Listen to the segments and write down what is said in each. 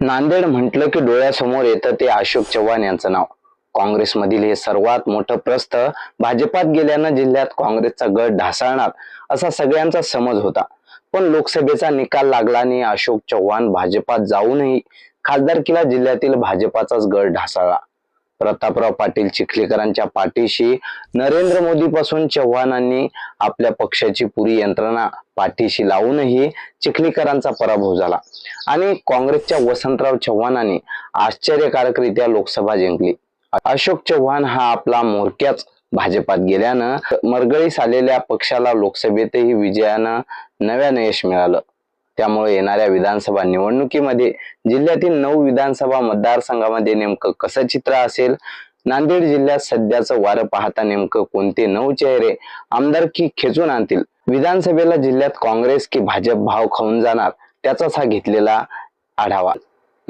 नांदेड म्हटलं की डोळ्यासमोर येतं ते अशोक चव्हाण यांचं नाव. काँग्रेसमधील हे सर्वात मोठं प्रस्थ भाजपात गेल्यानं जिल्ह्यात काँग्रेसचा गट ढासळणार असा सगळ्यांचा समज होता. पण लोकसभेचा निकाल लागला अशोक चव्हाण भाजपात जाऊनही खासदारकीला जिल्ह्यातील भाजपाचाच गट ढासळला. प्रतापराव पाटील चिखलीकरांच्या पाठीशी नरेंद्र मोदी पासून चव्हाणांनी आपल्या पक्षाची पुरी यंत्रणा पाठीशी लावूनही चिखलीकरांचा पराभव झाला. आणि काँग्रेसच्या वसंतराव चव्हाणांनी आश्चर्यकारकरित्या लोकसभा जिंकली. अशोक चव्हाण हा आपला मोरक्याच भाजपात गेल्यानं मरगळीस आलेल्या पक्षाला लोकसभेतही विजयानं नव्यानं यश मिळालं. त्यामुळे येणाऱ्या विधानसभा निवडणुकीमध्ये जिल्ह्यातील नऊ विधानसभा मतदारसंघामध्ये नेमकं कसं चित्र असेल? नांदेड जिल्ह्यात सध्याचं वारं पाहता नेमकं कोणते नऊ चेहरे आमदारकी खेचून आणतील? विधानसभेला जिल्ह्यात काँग्रेस की भाजप भाव खाऊन जाणार? त्याचाच हा घेतलेला आढावा.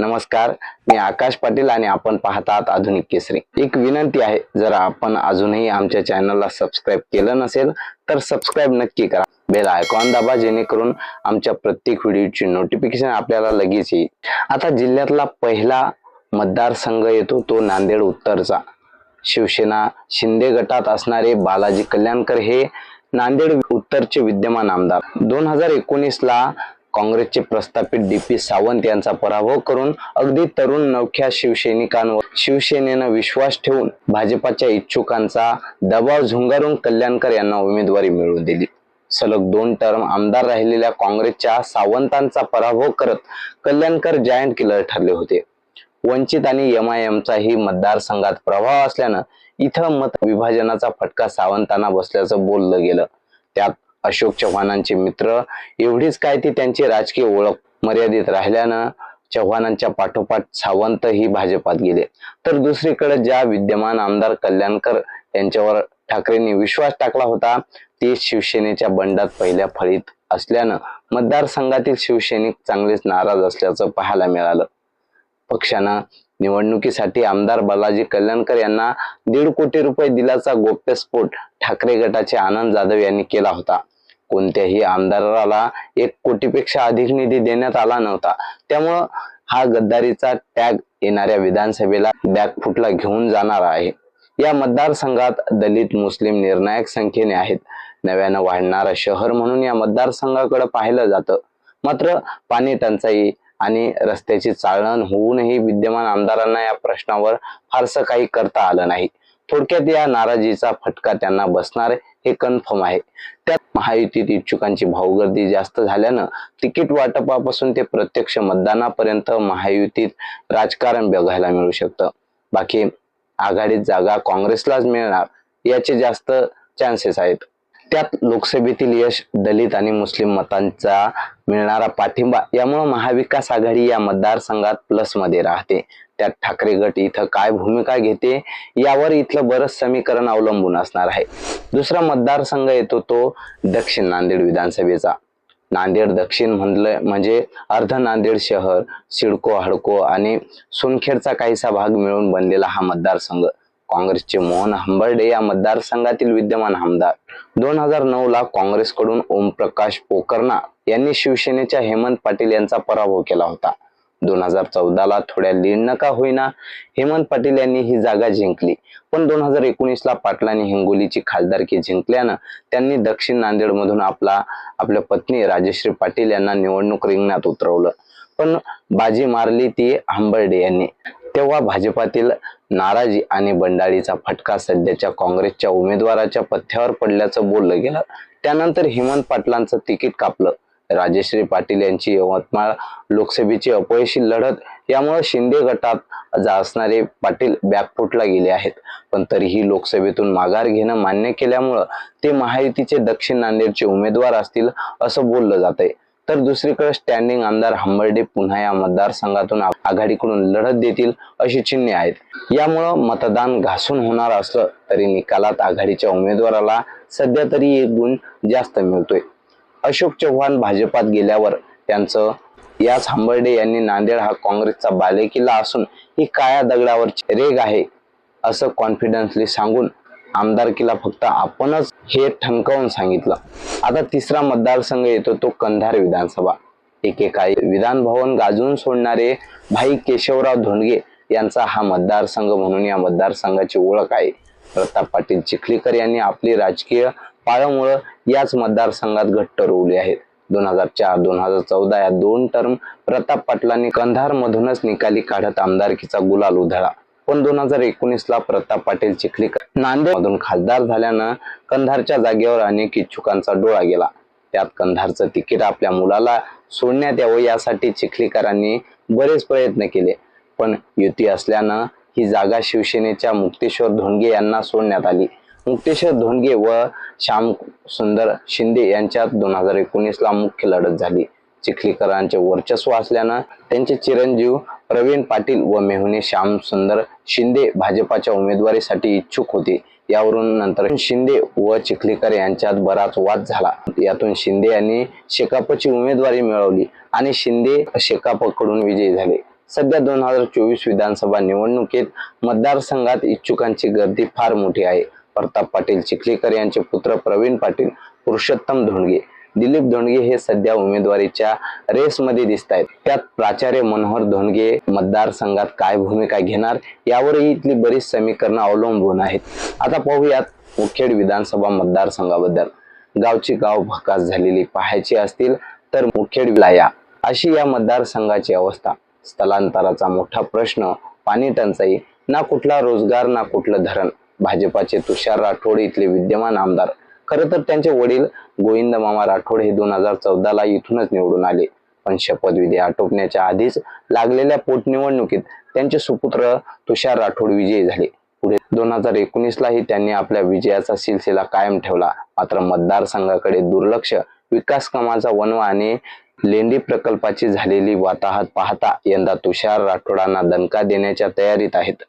नमस्कार मी आकाश पाटील आणि आपण पाहतात आधुनिक केसरी. एक विनंती आहे जर आपण अजूनही आमच्या चॅनलला सबस्क्राईब केलं नसेल तर सबस्क्राईब नक्की करा. बेल आयकॉन दाबा जेणेकरून आमच्या प्रत्येक व्हिडिओची नोटिफिकेशन आपल्याला लगेच येईल. आता जिल्ह्यातला पहिला मतदारसंघ येतो तो नांदेड उत्तरचा. शिवसेना शिंदे गटात असणारे बालाजी कल्याणकर हे नांदेड उत्तरचे विद्यमान आमदार. दोन हजार एकोणीसला काँग्रेसचे प्रस्थापित डी पी सावंत यांचा पराभव करून अगदी तरुण नवख्या शिवसैनिकांवर शिवसेनेनं विश्वास ठेवून भाजपाच्या इच्छुकांचा दबाव झुंगारून कल्याणकर यांना उमेदवारी मिळवून दिली. सलग दोन टर्म आमदार राहिलेल्या काँग्रेसच्या सावंतांचा पराभव करत कल्याणकर जायंट किलर ठरले होते. वंचित आणि एमआयएमचाही मतदारसंघात प्रभाव असल्यानं इथं मत विभाजनाचा फटका सावंतांना बसल्याचं बोललं गेलं. त्यात अशोक चव्हाणांचे मित्र. एवढीच काय ती त्यांची राजकीय ओळख मर्यादित राहिल्यानं चव्हाणांच्या पाठोपाठ सावंत ही भाजपात गेले. तर दुसरीकडे ज्या विद्यमान आमदार कल्याणकर यांच्यावर ठाकरेंनी विश्वास टाकला होता ते शिवसेनेच्या बंडात पहिल्या फळीत असल्यानं मतदारसंघातील शिवसैनिक चांगलेच नाराज असल्याचं पाहायला मिळालं. पक्षानं निवडणुकीसाठी आमदार बालाजी कल्याणकर यांना दीड कोटी रुपये दिल्याचा गोप्यस्फोट ठाकरे गटाचे आनंद जाधव यांनी केला होता. कोणत्याही आमदाराला एक कोटीपेक्षा अधिक निधी देण्यात आला नव्हता. त्यामुळं हा गद्दारीचा टॅग येणाऱ्या विधानसभेला बॅकफुटला घेऊन जाणार आहे. या मतदारसंघात दलित मुस्लिम निर्णायक संख्येने आहेत. नव्यानं वाढणारं शहर म्हणून या मतदारसंघाकडे पाहिलं जातं. मात्र पाणी टंचाई आणि रस्त्याची चाळण होऊनही विद्यमान आमदारांना या प्रश्नावर फारसं काही करता आलं नाही. थोडक्यात या नाराजीचा फटका त्यांना बसणार हे कन्फर्म आहे. त्यात महायुतीत इच्छुकांची भाऊगर्दी जास्त झाल्यानं तिकीट वाटपापासून ते प्रत्यक्ष मतदानापर्यंत महायुतीत राजकारण बघायला मिळू शकतं. बाकी आघाडीत जागा काँग्रेसलाच मिळणार याचे जास्त चान्सेस आहेत. त्यात लोकसभेतील यश दलित आणि मुस्लिम मतांचा मिळणारा पाठिंबा यामुळे महाविकास आघाडी या मतदारसंघात प्लसमध्ये राहते. त्यात ठाकरे गट इथं काय भूमिका घेते यावर इथलं बरंच समीकरण अवलंबून असणार आहे. दुसरा मतदारसंघ येतो तो दक्षिण नांदेड विधानसभेचा. नांदेड दक्षिण म्हणलं म्हणजे अर्ध नांदेड शहर सिडको हडको आणि सोनखेडचा काहीसा भाग मिळून बनलेला हा मतदारसंघ. काँग्रेसचे मोहन हंबर्डे या मतदारसंघातील विद्यमान आमदार. दोन हजार नऊ ला काँग्रेसकडून ओमप्रकाश पोकर्णा यांनी शिवसेनेच्या हेमंत पाटील यांचा पराभव केला होता. दोन हजार चौदाला थोड्या लीड नका होईना. हेमंत पाटील यांनी ही जागा जिंकली. पण दोन हजार एकोणीस ला पाटलांनी हिंगोलीची खासदारकी जिंकल्यानं त्यांनी दक्षिण नांदेड मधून आपला आपल्या पत्नी राजश्री पाटील यांना निवडणूक रिंगणात उतरवलं. पण बाजी मारली ती आंबर्डे यांनी. तेव्हा भाजपातील नाराजी आणि बंडाळीचा फटका सध्याच्या काँग्रेसच्या उमेदवाराच्या पथ्यावर पडल्याचं बोललं गेलं. त्यानंतर हेमंत पाटलांचं तिकीट कापलं. राजेश्री पाटील यांची यवतमाळ लोकसभेची अपयशी लढत यामुळे शिंदे गटात जा असणारे पाटील बॅकफुटला गेले आहेत. पण तरीही लोकसभेतून माघार घेणं मान्य केल्यामुळं ते महायुतीचे दक्षिण नांदेडचे उमेदवार असतील असं बोललं जात आहे तर दुसरीकडे स्टँडिंग आमदार हंबर्डे पुन्हा या मतदारसंघातून आघाडीकडून लढत देतील अशी चिन्हे आहेत. यामुळं मतदान घासून होणार असलं तरी निकालात आघाडीच्या उमेदवाराला सध्या तरी एक गुण जास्त मिळतोय. अशोक चव्हाण भाजपात गेल्यावर त्यांचं याच हंबर्डे यांनी नांदेड हा काँग्रेसचा बालेकिल्ला असून ही काळ्या दगडावरची रेग आहे असं कॉन्फिडन्सली सांगून आमदारकीला फक्त आपणच हे ठणकावून सांगितलं. आता तिसरा मतदारसंघ येतो तो कंधार विधानसभा. एकेकाळी विधान भवन गाजवून सोडणारे भाई केशवराव धोंडगे यांचा हा मतदारसंघ म्हणून या मतदारसंघाची ओळख आहे. प्रताप पाटील चिखलीकर यांनी आपली राजकीय पाळंमुळं याच मतदारसंघात घट्ट रोवली आहेत. दोन हजार चार दोन हजार चौदा या दोन टर्म प्रताप पाटलांनी कंधार मधूनच निकाली काढत आमदारकीचा गुलाल उधळा पण दोन हजार एकोणीस ला प्रताप पाटील चिखलीकर नांदेड मधून खासदार झाल्यानं कंधारच्या जागेवर अनेक इच्छुकांचा डोळा गेला. त्यात कंधारचं तिकीट आपल्या मुलाला सोडण्यात यावं यासाठी चिखलीकरांनी बरेच प्रयत्न केले. पण युती असल्यानं ही जागा शिवसेनेच्या मुक्तेश्वर धोंडगे यांना सोडण्यात आली. मुक्तेश्वर धोंडगे व श्याम सुंदर शिंदे यांच्यात दोन हजार एकोणीसला मुख्य लढत झाली. चिखलीकरांचे वर्चस्व असल्यानं त्यांचे चिरंजीव प्रवीण पाटील व मेहुणे श्याम सुंदर शिंदे भाजपाच्या उमेदवारीसाठी इच्छुक होते. यावरून नंतर शिंदे व चिखलीकर यांच्यात बराच वाद झाला. यातून शिंदे यांनी शेकापची उमेदवारी मिळवली आणि शिंदे शेकापकडून विजयी झाले. सध्या दोन हजार चोवीस विधानसभा निवडणुकीत मतदारसंघात इच्छुकांची गर्दी फार मोठी आहे. प्रताप पाटील चिखलीकर यांचे पुत्र प्रवीण पाटील पुरुषोत्तम धोंडगे. दिलीप धोंडगे हे सध्या उमेदवारीच्या रेसमध्ये दिसत आहेत त्यात प्राचार्य मनोहर धोंडगे मतदारसंघात काय भूमिका घेणार यावरही इथली बरीच समीकरणं अवलंबून आहेत. आता पाहूयात मुखेड विधानसभा मतदारसंघाबद्दल. गावची गाव भकास झालेली पाहायची असतील तर मुखेड विलाया. अशी या मतदारसंघाची अवस्था. स्थलांतराचा मोठा प्रश्न पाणी टंचाई ना कुठला रोजगार ना कुठलं धरण. भाजपाचे तुषार राठोड इथले विद्यमान आमदार. खरं तर त्यांचे वडील गोविंद मामा राठोड हे दोन हजार चौदाला इथूनच निवडून आले. पण शपथविधी आटोपण्याच्या आधीच लागलेल्या पोटनिवडणुकीत त्यांचे सुपुत्र तुषार राठोड विजयी झाले. पुढे दोन हजार एकोणीसलाही त्यांनी आपल्या विजयाचा सिलसिला कायम ठेवला. मात्र मतदारसंघाकडे दुर्लक्ष विकास कामाचा वनवा आणि लेंडी प्रकल्पाची झालेली वाताहत पाहता यंदा तुषार राठोडांना दणका देण्याच्या तयारीत आहेत.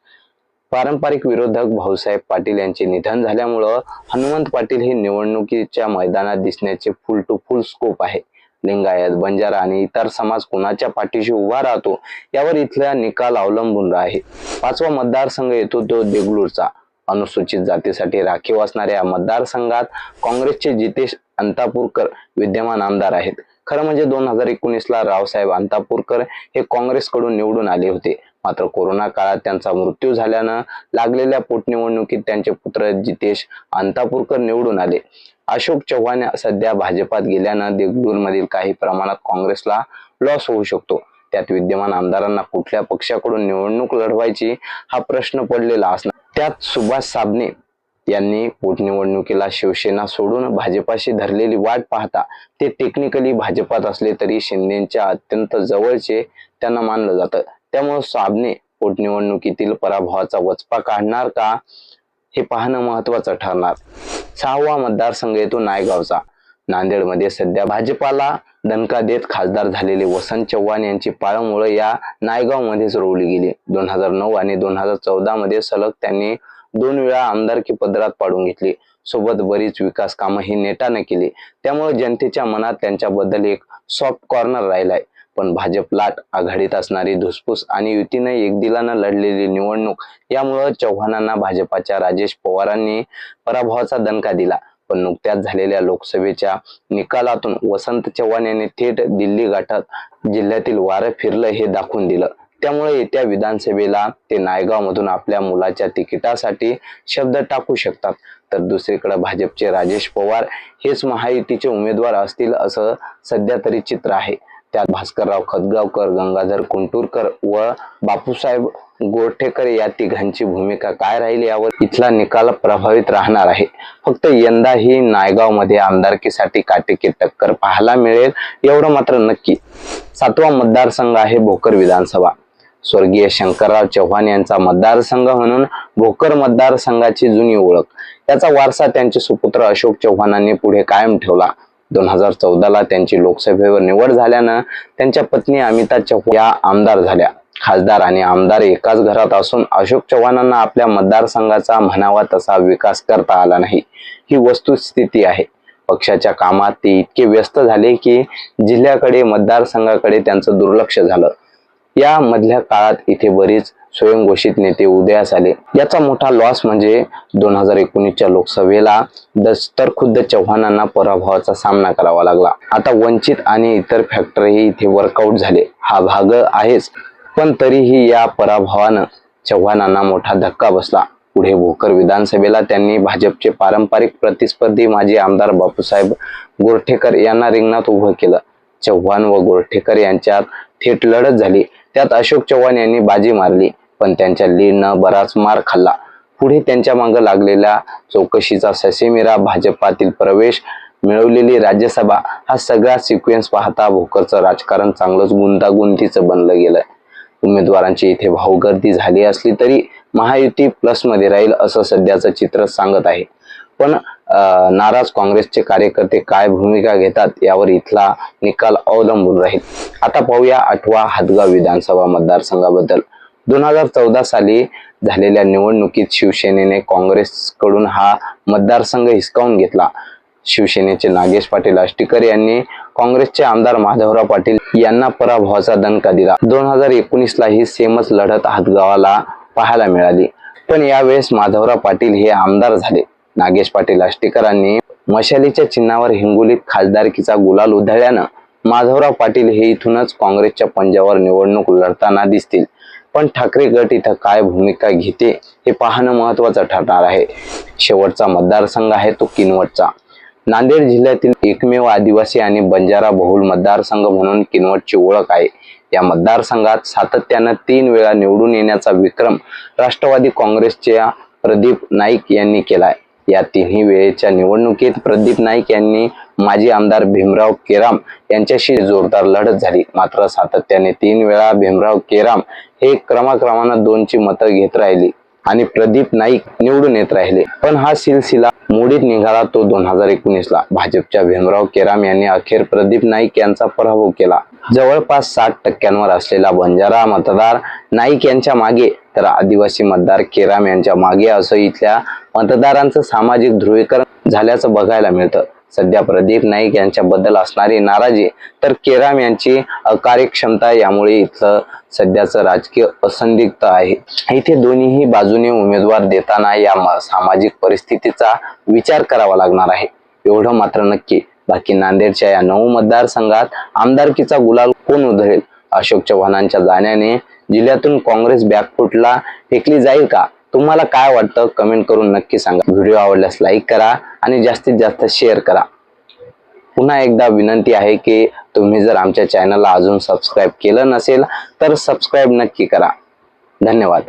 पारंपरिक विरोधक भाऊसाहेब पाटील यांचे निधन झाल्यामुळं हनुमंत पाटील हे निवडणुकीच्या मैदानात दिसण्याचे फुल टू फुल स्कोप आहे. लिंगायत बंजारा आणि इतर समाज कोणाच्या पाठीशी उभा राहतो यावर इथला निकाल अवलंबून आहे. पाचवा मतदारसंघ येतो तो देगलूरचा. अनुसूचित जातीसाठी राखीव असणाऱ्या मतदारसंघात काँग्रेसचे जितेश अंतापूरकर विद्यमान आमदार आहेत. खरं म्हणजे दोन हजार एकोणीस ला रावसाहेब अंतापूरकर हे काँग्रेसकडून निवडून आले होते. मात्र कोरोना काळात त्यांचा मृत्यू झाल्यानं लागलेल्या पोटनिवडणुकीत त्यांचे पुत्र जितेश अंतापूरकर निवडून आले. अशोक चव्हाण सध्या भाजपात गेल्यानं देगलूर मधील काही प्रमाणात काँग्रेसला लॉस होऊ शकतो. त्यात विद्यमान आमदारांना कुठल्या पक्षाकडून निवडणूक लढवायची हा प्रश्न पडलेला असणार. त्यात सुभाष साबणे यांनी पोटनिवडणुकीला शिवसेना सोडून भाजपाशी धरलेली वाट पाहता ते टेक्निकली भाजपात असले तरी शिंदेच्या अत्यंत जवळचे त्यांना मानलं जातं. त्यामुळे साबणे पोटनिवडणुकीतील पराभवाचा वचपा काढणार का हे पाहणं महत्वाचं ठरणार. सहावा मतदारसंघ येतो नायगावचा. नांदेडमध्ये सध्या भाजपाला दणका देत खासदार झालेले वसंत चव्हाण यांची पाळंमुळं या नायगाव मध्येच रोवली गेली. दोन हजार नऊ आणि दोन हजार चौदा मध्ये सलग त्यांनी दोन वेळा आमदारकी पदरात पाडून घेतली. सोबत बरीच विकास कामं ही नेटाने केली. त्यामुळे जनतेच्या मनात त्यांच्याबद्दल एक सॉफ्ट कॉर्नर राहिलाय. पण भाजप लाट आघाडीत असणारी धुसफूस आणि युतीने एकदिलानं लढलेली निवडणूक यामुळं चव्हाणांना भाजपाच्या राजेश पवारांनी पराभवाचा दणका दिला. पण नुकत्याच झालेल्या लोकसभेच्या निकालातून वसंत चव्हाण यांनी थेट दिल्ली गाठात जिल्ह्यातील वारं फिरलं हे दाखवून दिलं. त्यामुळे येत्या विधानसभेला ते नायगाव मधून आपल्या मुलाच्या तिकिटासाठी शब्द टाकू शकतात. तर दुसरीकडे भाजपचे राजेश पवार हेच महायुतीचे उमेदवार असतील असं सध्या तरी चित्र आहे. त्यात भास्करराव खतगावकर गंगाधर कुंटूरकर व बापूसाहेब गोरठेकर या तिघांची भूमिका काय राहील यावर इथला निकाल प्रभावित राहणार आहे. फक्त यंदा ही नायगावमध्ये आमदारकीसाठी काटेकी टक्कर पाहायला मिळेल एवढं मात्र नक्की. सातवा मतदारसंघ आहे भोकर विधानसभा. स्वर्गीय शंकरराव चव्हाण यांचा मतदारसंघ म्हणून भोकर मतदारसंघाची जुनी ओळख. याचा वारसा त्यांचे सुपुत्र अशोक चव्हाणांनी पुढे कायम ठेवला. दोन हजार चौदाला त्यांची लोकसभेवर निवड झाल्यानं त्यांच्या पत्नी अमिता चव्हाण या आमदार झाल्या. खासदार आणि आमदार एकाच घरात असून अशोक चव्हाणांना आपल्या मतदारसंघाचा म्हणावा तसा विकास करता आला नाही. ही वस्तुस्थिती आहे. पक्षाच्या कामात ते इतके व्यस्त झाले की जिल्ह्याकडे मतदारसंघाकडे त्यांचं दुर्लक्ष झालं. या मधल्या काळात इथे बरीच स्वयंघोषित नेते उदयास आले. याचा मोठा लॉस म्हणजे दोन हजार एकोणीसच्या लोकसभेला दस तर खुद्द चव्हाणांना पराभवाचा सामना करावा लागला. आता वंचित आणि इतर फॅक्टरही इथे वर्कआउट झाले. हा भाग आहेच. पण तरीही या पराभवानं चव्हाणांना मोठा धक्का बसला. पुढे भोकर विधानसभेला त्यांनी भाजपचे पारंपरिक प्रतिस्पर्धी माजी आमदार बापूसाहेब गोरठेकर यांना रिंगणात उभं केलं. चव्हाण व गोरठेकर यांच्यात थेट लढत झाली. त्यात अशोक चव्हाण यांनी बाजी मारली. पण त्यांच्या लीडनं बराच मार खाल्ला. पुढे त्यांच्या मागे लागलेल्या चौकशीचा ससेमिरा भाजपातील प्रवेश मिळवलेली राज्यसभा हा सगळा सिक्वेन्स पाहता भोकरचं राजकारण चांगलंच गुंतागुंतीचं बनलं गेलंय. उमेदवारांची इथे भाऊगर्दी झाली असली तरी महायुती प्लसमध्ये राहील असं सध्याचं चित्र सांगत आहे. पण नाराज काँग्रेसचे कार्यकर्ते काय भूमिका घेतात यावर इथला निकाल अवलंबून राहील. आता पाहूया आठवा हदगाव विधानसभा मतदारसंघाबद्दल. दोन हजार चौदा साली झालेल्या निवडणुकीत शिवसेनेने काँग्रेसकडून हा मतदारसंघ हिसकावून घेतला. शिवसेनेचे नागेश पाटील आष्टीकर यांनी काँग्रेसचे आमदार माधवराव पाटील यांना पराभवाचा दणका दिला. दोन हजार एकोणीस ला ही सेमच लढत हातगावाला पाहायला मिळाली. पण यावेळेस माधवराव पाटील हे आमदार झाले. नागेश पाटील आष्टीकरांनी मशालीच्या चिन्हावर हिंगोलीत खासदारकीचा गुलाल उधळल्यानं माधवराव पाटील हे इथूनच काँग्रेसच्या पंजावर निवडणूक लढताना दिसतील. पण ठाकरे गट इथं काय भूमिका घेते हे पाहणं महत्वाचं ठरणार आहे. शेवटचा मतदारसंघ आहे तो किनवटचा. नांदेड जिल्ह्यातील एकमेव आदिवासी आणि बंजारा बहुल मतदारसंघ म्हणून किनवटची ओळख आहे. या मतदारसंघात सातत्यानं तीन वेळा निवडून येण्याचा विक्रम राष्ट्रवादी काँग्रेसच्या प्रदीप नाईक यांनी केलाय. या तिन्ही वेळेच्या निवडणुकीत प्रदीप नाईक यांनी माजी आमदार भीमराव केराम यांच्याशी जोरदार लढत झाली. मात्र सातत्याने तीन वेळा भीमराव केराम हे क्रमाक्रमानं दोनची मतं घेत राहिली आणि प्रदीप नाईक निवडून येत राहिले. पण हा सिलसिला मोडीत निघाला तो दोन हजार एकोणीस ला भाजपच्या भीमराव केराम यांनी अखेर प्रदीप नाईक यांचा पराभव केला. जवळपास साठ टक्क्यांवर असलेला बंजारा मतदार नाईक यांच्या मागे तर आदिवासी मतदार केराम यांच्या मागे असं इथल्या मतदारांचं सामाजिक ध्रुवीकरण झाल्याचं बघायला मिळतं. सध्या प्रदीप नाईक यांच्याबद्दल असणारी नाराजी तर केराम यांची अकार्यक्षमता यामुळे इथलं सध्याचं राजकीय असंदिग्ध आहे. इथे दोन्हीही बाजूने उमेदवार देताना या सामाजिक परिस्थितीचा विचार करावा लागणार आहे. एवढं मात्र नक्की. बाकी नांदेडच्या या नऊ मतदारसंघात आमदारकीचा गुलाल कोण उधळेल? अशोक चव्हाणांच्या जाण्याने जिल्ह्यातून काँग्रेस बॅकफुटला फेकली जाईल का? तुम्हाला काय वाटतं कमेंट करून नक्की सांगा. व्हिडिओ आवडल्यास लाईक करा आणि जास्तीत जास्त शेअर करा. पुन्हा एकदा विनंती आहे की तुम्ही जर आमच्या चॅनलला अजून सबस्क्राईब केलं नसेल तर सबस्क्राईब नक्की करा. धन्यवाद.